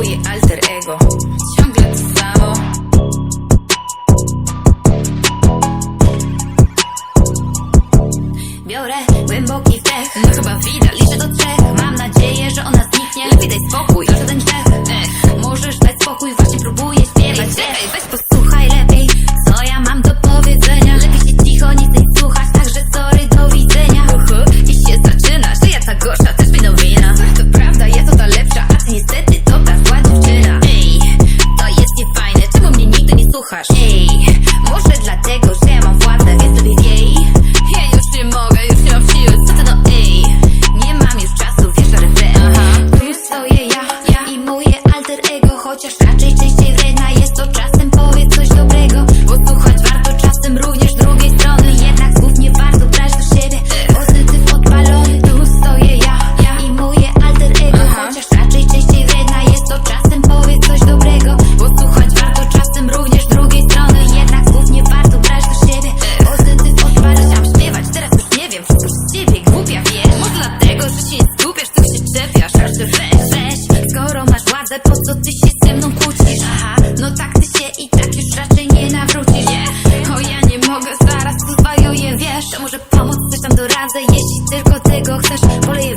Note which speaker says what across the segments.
Speaker 1: moje alter ego. Ciągle słuchasz? Ej, może dlatego, że ja mam władzę lepiej wiej Ja już nie mogę, już nie mam siły. Co ty no ej Nie mam już czasu, wiesz na refren Tu stoję ja, ja i moje alter ego Chociaż raczej częściej Władzę, po co ty się ze mną kłócisz? Aha, no tak ty się i tak już raczej nie nawrócisz yeah. O ja nie mogę, zaraz tu zwajuję, wiesz To może pomóc, coś tam doradzę Jeśli tylko tego chcesz, poleję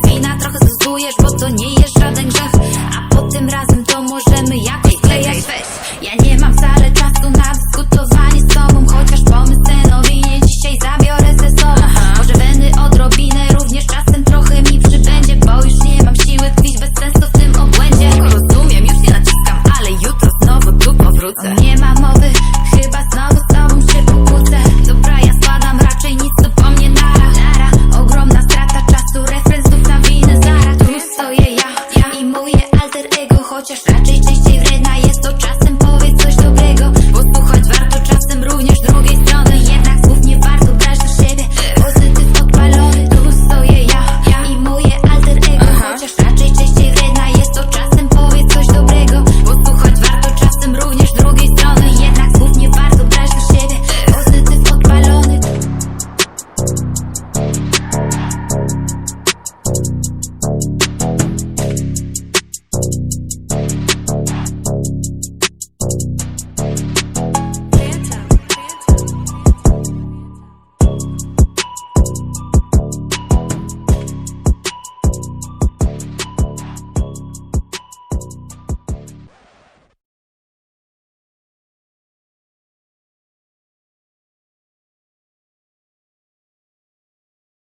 Speaker 1: wrócę. Nie mam